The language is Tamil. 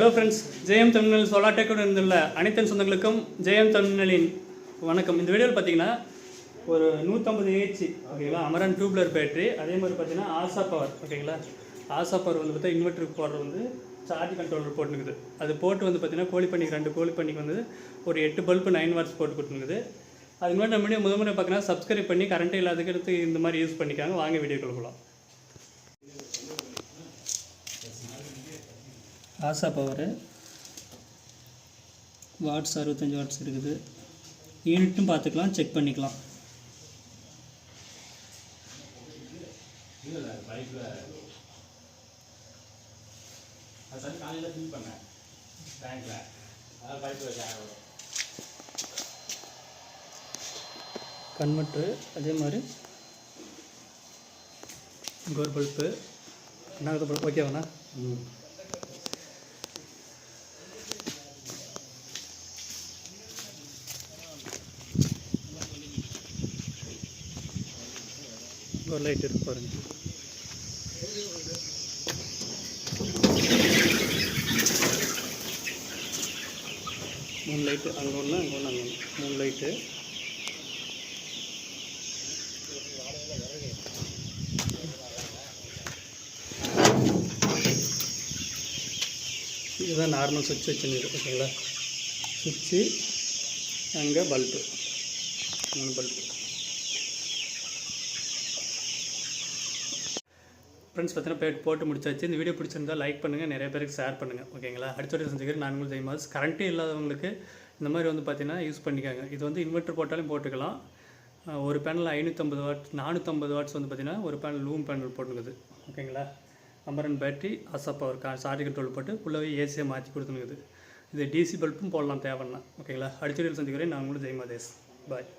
ஹலோ ஃப்ரெண்ட்ஸ் ஜெயம் தமிழ்நெல் சோலார் டெக்குடன் இருந்துள்ள அனைத்து சொந்தங்களுக்கும் ஜெயம் தமிழின் வணக்கம். இந்த வீடியோவில் பார்த்தீங்கன்னா ஒரு நூற்றம்பது ஏஹெச் ஓகேங்களா அமரன் டியூப்லர் பேட்டரி அதே மாதிரி பார்த்தீங்கன்னா ஆசா பவர் ஓகேங்களா ஆசா பவர் வந்து பார்த்தா இன்வெர்டருக்கு போடுற வந்து சார்ஜ் கண்ட்ரோலர் போட்டுருக்குது அது போட்டு வந்து பார்த்தீங்கன்னா கோழி பண்ணிக்கு ரெண்டு கோழி பண்ணிக்கு வந்து ஒரு எட்டு பல்பு நைன் வாட்ஸ் போட்டு கொடுத்துருக்குது அது மாதிரி நம்ம வீடியோ முதல் முறை பார்த்தீங்கன்னா சப்ஸ்கிரைப் பண்ணி கரண்ட் இல்லாததுக்கு எடுத்து இந்த மாதிரி யூஸ் பண்ணிக்காங்க. வாங்க வீடியோ போகலாம். ஆசா பவரு வாட்ஸ் அறுபத்தஞ்சி வாட்ஸ் இருக்குது. யூனிட்டும் பார்த்துக்கலாம் செக் பண்ணிக்கலாம். அது காலையில் ஃபில் பண்ணேன் பேங்க்கில் அதான் கன்வெர்ட்ரு அதே மாதிரி. கோர் பல்ப்பு என்ன பல்ப் ஓகேவாண்ணா ம். ஒரு லைட் இருக்கு பாருங்க. மூணு லைட்டு அங்கே ஒன்று அங்கே ஒன்று அங்கே ஒன்று மூணு லைட்டு இதுதான் நார்மல் சுவிட்ச் வச்சுன்னு இருக்குங்களா சுவிட்சு அங்கே பல்பு மூணு பல்பு ஃப்ரெண்ட்ஸ் பார்த்தீங்கன்னா பேட் போட்டு முடிச்சாச்சு. இந்த வீடியோ பிடிச்சிருந்தா லைக் பண்ணுங்கள் நிறைய பேருக்கு ஷேர் பண்ணுங்கள் ஓகேங்களா அடுத்த செஞ்சுக்கிறேன் நான் உங்களுக்கு ஜெய்மாஸ். கரண்ட்டே இல்லாதவங்களுக்கு இந்த மாதிரி வந்து பார்த்தீங்கன்னா யூஸ் பண்ணிக்காங்க. இது வந்து இன்வெர்ட்டர் போட்டாலும் போட்டுக்கலாம். ஒரு பேனல் ஐநூற்றம்பது வாட்ஸ் நானூற்றம்பது வாட்ஸ் வந்து பார்த்தீங்கன்னா ஒரு பேனல் லூம் பேனல் போட்டுருக்குது ஓகேங்களா அமரன் பேட்டரி அசா பவர் கா சார்ஜ் கண்ட்ரோல் போட்டு ஃபுல்லாகவே ஏசியை மாற்றி கொடுத்துனுக்குது. இது டிசி பல்பும் போடலாம் தேவைன்னா. ஓகேங்களா அடுத்த வீடியோ சந்திக்கிறேன். நான் உங்களுக்கு ஜெய்மாதேஸ். பாய்